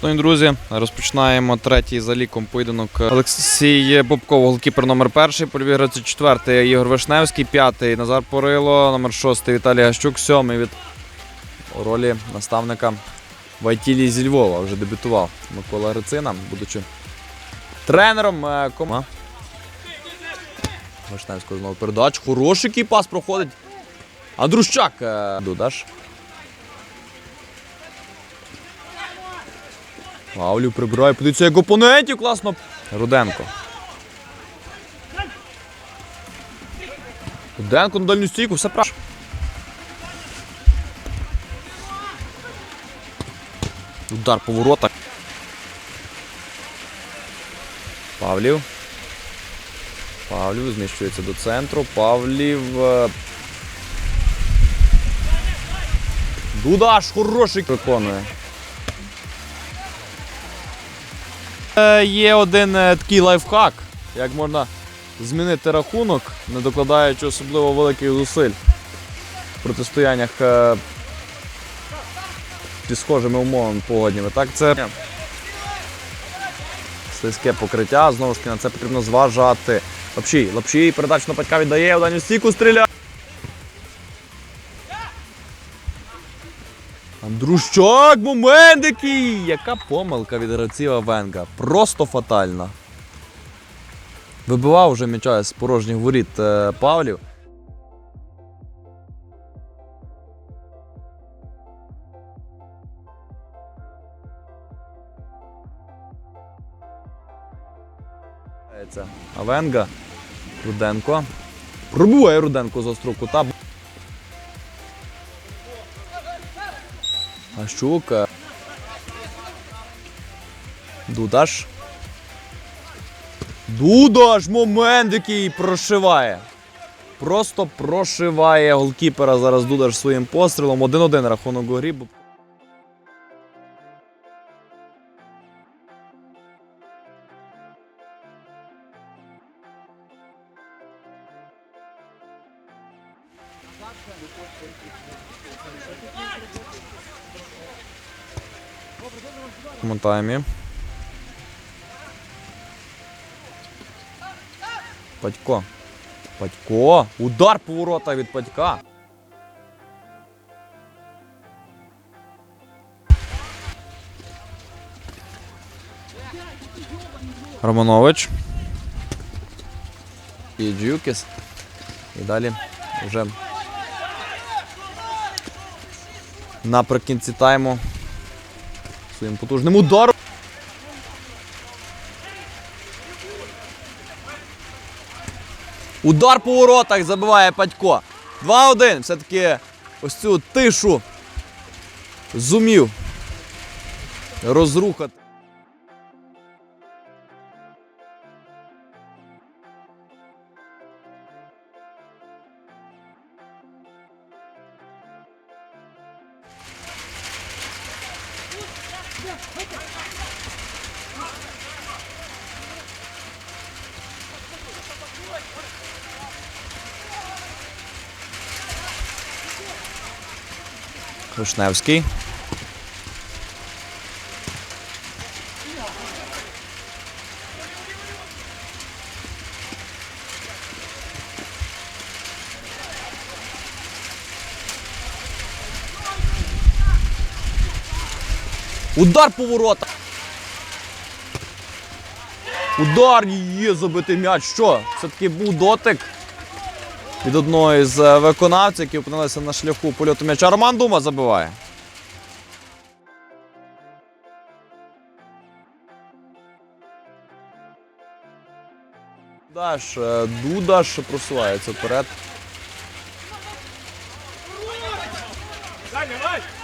Шановні друзі, розпочинаємо третій за ліком поєдинок. Олексій Бобков, голкіпер номер перший, польові гравці четвертий Ігор Вишневський, п'ятий Назар Порило, номер шостий Віталій Гащук, сьомий від у ролі наставника Вайтілі зі Львова. Вже дебютував Микола Грицина, будучи тренером е, кома. Вишневського знову передач. Хороший який пас проходить. Андрущак. е, Дудаш. Павлів прибирає, подивіться, як опонентів класно. Руденко. Руденко на дальню стійку, все правильно. Удар по воротах. Павлів. Павлів зміщується до центру. Павлів. е, Дудаш хороший виконує. Є один е, такий лайфхак, як можна змінити рахунок, не докладаючи особливо великих зусиль в протистояннях е, зі схожими умовами погодніми. Так, це слизьке покриття, знову ж таки, на це потрібно зважати. Лапшій, лапшій, передачу на батька віддає, в дальню стійку стріляє. Андрущак, момент який! Яка помилка від гравців Венга. Просто фатальна. Вибивав вже м'яча з порожніх воріт е, Павлів. Авенга. Руденко. Пробуває Руденко з острого кута. Гащук. е, Дудаш. Дудаш! Момент, який прошиває. Просто прошиває голкіпера зараз Дудаш своїм пострілом. 1-1 рахунок у грі. Таймі. Падько. Падько. Удар по воротах від Падька. Романович. І Джюкіс. І далі вже наприкінці тайму своїм потужним ударом. Удар по воротах забиває Патько. 2-1. Все-таки ось цю тишу зумів розрухати. Вишневський. Удар по воротах. Удар є забитий м'яч. Що? Це таки був дотик від одного із е, виконавців, які опинилися на шляху польоту м'яча. Роман Дума забиває. Дудаш, е, Дудаш просувається вперед.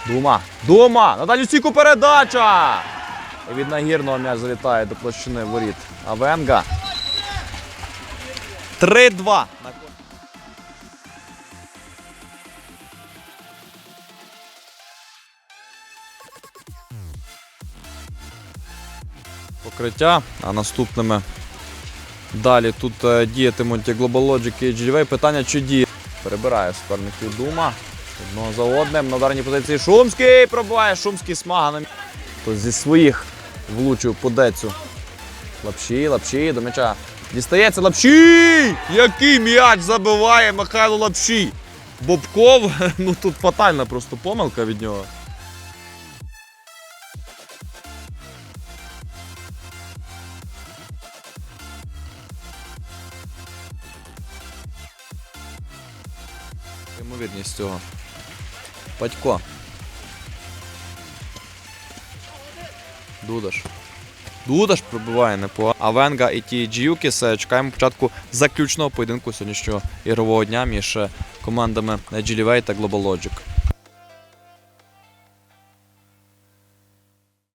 Дума. Дума! На дальню передача! І від нагірного м'яч залітає до площини воріт. Авенга. 3-2. Покриття, а наступними далі тут е, діятимуть GlobalLogic і GDV. Питання, чи діє. Перебирає суперників Дума. Одного за одним. На ударній позиції Шумський пробуває. Шумський смага Хтось зі своїх влучив по децю. Лапші, лапші, до м'яча. Дістається лапші! Який м'яч забиває Михайло Лапші! Бобков, ну тут фатальна просто помилка від нього. Ймовірність цього. Батько. Дудаш. Дудаш пробиває непогано. Авенга Венга і ті Джіюкіс чекаємо початку заключного поєдинку сьогоднішнього ігрового дня між командами G-Leway та Global Logic.